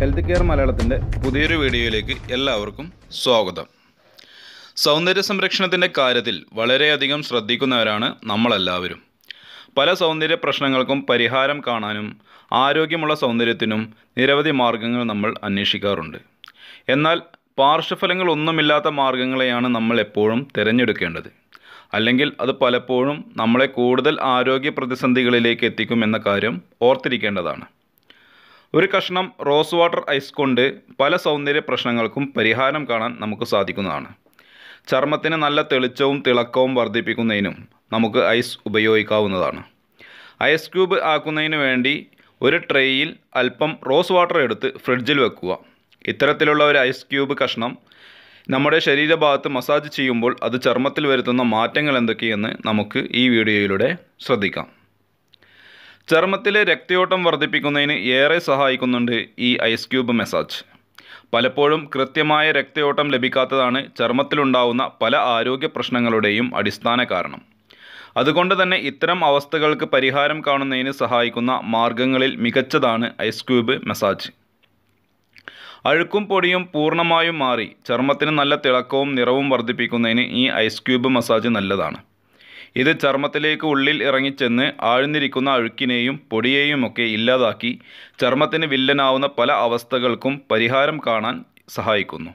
Health care മലയാളത്തിന്റെ പുതിയൊരു വീഡിയോയിലേക്ക് എല്ലാവർക്കും സ്വാഗതം. സൗന്ദര്യ സംരക്ഷണത്തിന്റെ കാര്യത്തിൽ വളരെയധികം ശ്രദ്ധിക്കുന്നവരാണ് നമ്മളെല്ലാവരും. പല സൗന്ദര്യ പ്രശ്നങ്ങൾക്കും പരിഹാരം കാണാനും ആരോഗ്യമുള്ള സൗന്ദര്യത്തിനും നിരവധി മാർഗങ്ങൾ നമ്മൾ അന്വേഷിക്കാറുണ്ട്. എന്നാൽ പാർശ്വഫലങ്ങൾ ഒന്നുമില്ലാത്ത മാർഗങ്ങളെയാണ് നമ്മൾ എപ്പോഴും തിരഞ്ഞെടുക്കേണ്ടത്. അല്ലെങ്കിൽ അത് പലപ്പോഴും നമ്മളെ കൂടുതൽ ആരോഗ്യ പ്രതിസന്ധികളിലേക്ക് എത്തിക്കും എന്ന കാര്യം ഓർത്തിരിക്കേണ്ടതാണ്. ഒരു കഷ്ണം റോസ് വാട്ടർ ഐസ് കൊണ്ട് പല സൗന്ദര്യ പ്രശ്നങ്ങൾക്കും പരിഹാരം കാണാൻ നമുക്ക് സാധിക്കുന്നതാണ്. ചർമ്മത്തിന് നല്ല തെളിച്ചവും തിളക്കവും വർദ്ധിപ്പിക്കുന്നതിനും നമുക്ക് ഐസ് ഉപയോഗിക്കാവുന്നതാണ്. ഐസ് ക്യൂബ് ആക്കുന്നതിന് വേണ്ടി ഒരു ട്രേയിൽ അല്പം റോസ് വാട്ടർ എടുത്ത് ഫ്രിഡ്ജിൽ വെക്കുക. ഇത്തരത്തിലുള്ള ഒരു ഐസ് ക്യൂബ് കഷ്ണം നമ്മുടെ ശരീരഭാഗത്ത് മസാജ് ചെയ്യുമ്പോൾ അത് ചർമ്മത്തിൽ വരുത്തുന്ന മാറ്റങ്ങൾ എന്തൊക്കെയെന്ന് നമുക്ക് ഈ വീഡിയോയിലൂടെ ശ്രദ്ധിക്കാം. ചർമ്മത്തിലെ രക്തയോട്ടം വർദ്ധിപ്പിക്കുന്നതിന് ഏറെ സഹായിക്കുന്നുണ്ട് ഈ ഐസ് ക്യൂബ് മെസാജ്. പലപ്പോഴും കൃത്യമായ രക്തയോട്ടം ലഭിക്കാത്തതാണ് ചർമ്മത്തിലുണ്ടാവുന്ന പല ആരോഗ്യ പ്രശ്നങ്ങളുടെയും അടിസ്ഥാന കാരണം. അതുകൊണ്ട് തന്നെ ഇത്തരം അവസ്ഥകൾക്ക് പരിഹാരം കാണുന്നതിന് സഹായിക്കുന്ന മാർഗങ്ങളിൽ മികച്ചതാണ് ഐസ് ക്യൂബ് മസാജ്. അഴുക്കും പൊടിയും പൂർണമായും മാറി ചർമ്മത്തിന് നല്ല തിളക്കവും നിറവും വർദ്ധിപ്പിക്കുന്നതിന് ഈ ഐസ് ക്യൂബ് മസാജ് നല്ലതാണ്. ഇത് ചർമ്മത്തിലേക്ക് ഉള്ളിൽ ഇറങ്ങിച്ചെന്ന് ആഴ്ന്നിരിക്കുന്ന അഴുക്കിനെയും പൊടിയേയും ഒക്കെ ഇല്ലാതാക്കി ചർമ്മത്തിന് വില്ലനാവുന്ന പല അവസ്ഥകൾക്കും പരിഹാരം കാണാൻ സഹായിക്കുന്നു.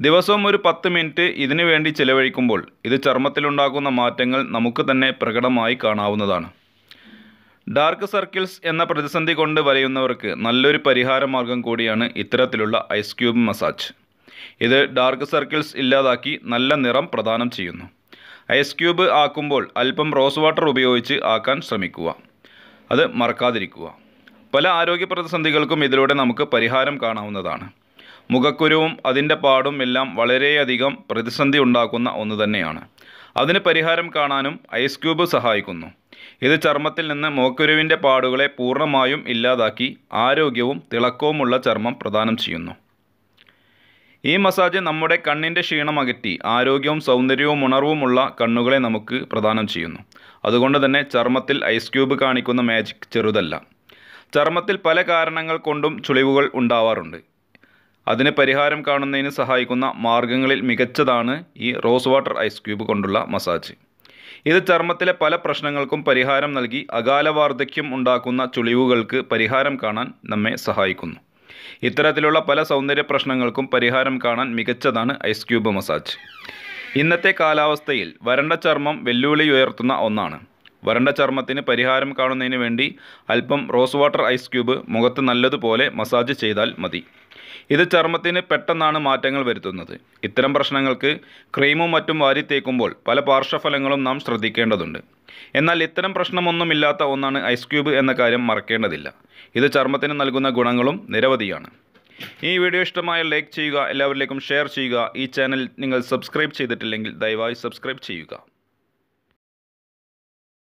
ദിവസവും ഒരു പത്ത് മിനിറ്റ് ഇതിനു വേണ്ടി ചിലവഴിക്കുമ്പോൾ ഇത് ചർമ്മത്തിലുണ്ടാക്കുന്ന മാറ്റങ്ങൾ നമുക്ക് തന്നെ പ്രകടമായി കാണാവുന്നതാണ്. ഡാർക്ക് സർക്കിൾസ് എന്ന പ്രതിസന്ധി കൊണ്ട് വരയുന്നവർക്ക് നല്ലൊരു പരിഹാര മാർഗം കൂടിയാണ് ഇത്തരത്തിലുള്ള ഐസ് ക്യൂബ് മസാജ്. ഇത് ഡാർക്ക് സർക്കിൾസ് ഇല്ലാതാക്കി നല്ല നിറം പ്രദാനം ചെയ്യുന്നു. ഐസ് ക്യൂബ് ആക്കുമ്പോൾ അല്പം റോസ് വാട്ടർ ഉപയോഗിച്ച് ആക്കാൻ ശ്രമിക്കുക. അത് മറക്കാതിരിക്കുക. പല ആരോഗ്യ പ്രതിസന്ധികൾക്കും ഇതിലൂടെ നമുക്ക് പരിഹാരം കാണാവുന്നതാണ്. മുഖക്കുരുവും അതിന്റെ പാടും എല്ലാം വളരെയധികം പ്രതിസന്ധി ഉണ്ടാക്കുന്ന ഒന്ന് തന്നെയാണ്. അതിന് പരിഹാരം കാണാനും ഐസ് ക്യൂബ് സഹായിക്കുന്നു. ഇത് ചർമ്മത്തിൽ നിന്ന് മുഖക്കുരുവിന്റെ പാടുകളെ പൂർണമായും ഇല്ലാതാക്കി ആരോഗ്യവും തിളക്കവുമുള്ള ചർമ്മം പ്രദാനം ചെയ്യുന്നു. ഈ മസാജ് നമ്മുടെ കണ്ണിന്റെ ക്ഷീണം അകറ്റി ആരോഗ്യവും സൗന്ദര്യവും ഉണർവുമുള്ള കണ്ണുകളെ നമുക്ക് പ്രദാനം ചെയ്യുന്നു. അതുകൊണ്ട് തന്നെ ചർമ്മത്തിൽ ഐസ് ക്യൂബ് കാണിക്കുന്ന മാജിക് ചെറുതല്ല. ചർമ്മത്തിൽ പല കാരണങ്ങൾ കൊണ്ടും ചുളിവുകൾ ഉണ്ടാവാറുണ്ട്. അതിന് പരിഹാരം കാണുന്നതിന് സഹായിക്കുന്ന മാർഗങ്ങളിൽ മികച്ചതാണ് ഈ റോസ് വാട്ടർ ഐസ് ക്യൂബ് കൊണ്ടുള്ള മസാജ്. ഇത് ചർമ്മത്തിലെ പല പ്രശ്നങ്ങൾക്കും പരിഹാരം നൽകി അകാല വാർദ്ധക്യം ഉണ്ടാക്കുന്ന ചുളിവുകൾക്ക് പരിഹാരം കാണാൻ നമ്മെ സഹായിക്കുന്നു. ഇത്തരത്തിലുള്ള പല സൗന്ദര്യ പ്രശ്നങ്ങൾക്കും പരിഹാരം കാണാൻ മികച്ചതാണ് ഐസ് ക്യൂബ് മസാജ്. ഇന്നത്തെ കാലാവസ്ഥയിൽ വരണ്ട ചർമ്മം വെല്ലുവിളി ഉയർത്തുന്ന ഒന്നാണ്. വരണ്ട ചർമ്മത്തിന് പരിഹാരം കാണുന്നതിന് വേണ്ടി അല്പം റോസ് വാട്ടർ ഐസ് ക്യൂബ് മുഖത്ത് നല്ലതുപോലെ മസാജ് ചെയ്താൽ മതി. ഇത് ചർമ്മത്തിന് പെട്ടെന്നാണ് മാറ്റങ്ങൾ വരുത്തുന്നത്. ഇത്തരം പ്രശ്നങ്ങൾക്ക് ക്രീമും മറ്റും വാരി തേക്കുമ്പോൾ പല പാർശ്വഫലങ്ങളും നാം ശ്രദ്ധിക്കേണ്ടതുണ്ട്. എന്നാൽ ഇത്തരം പ്രശ്നമൊന്നുമില്ലാത്ത ഒന്നാണ് ഐസ് ക്യൂബ് എന്ന കാര്യം മറക്കേണ്ടതില്ല. ഇത് ചർമ്മത്തിന് നൽകുന്ന ഗുണങ്ങളും നിരവധിയാണ്. ഈ വീഡിയോ ഇഷ്ടമായ ലൈക്ക് ചെയ്യുക എല്ലാവരിലേക്കും ഷെയർ ചെയ്യുക. ഈ ചാനൽ നിങ്ങൾ സബ്സ്ക്രൈബ് ചെയ്തിട്ടില്ലെങ്കിൽ ദയവായി സബ്സ്ക്രൈബ് ചെയ്യുക.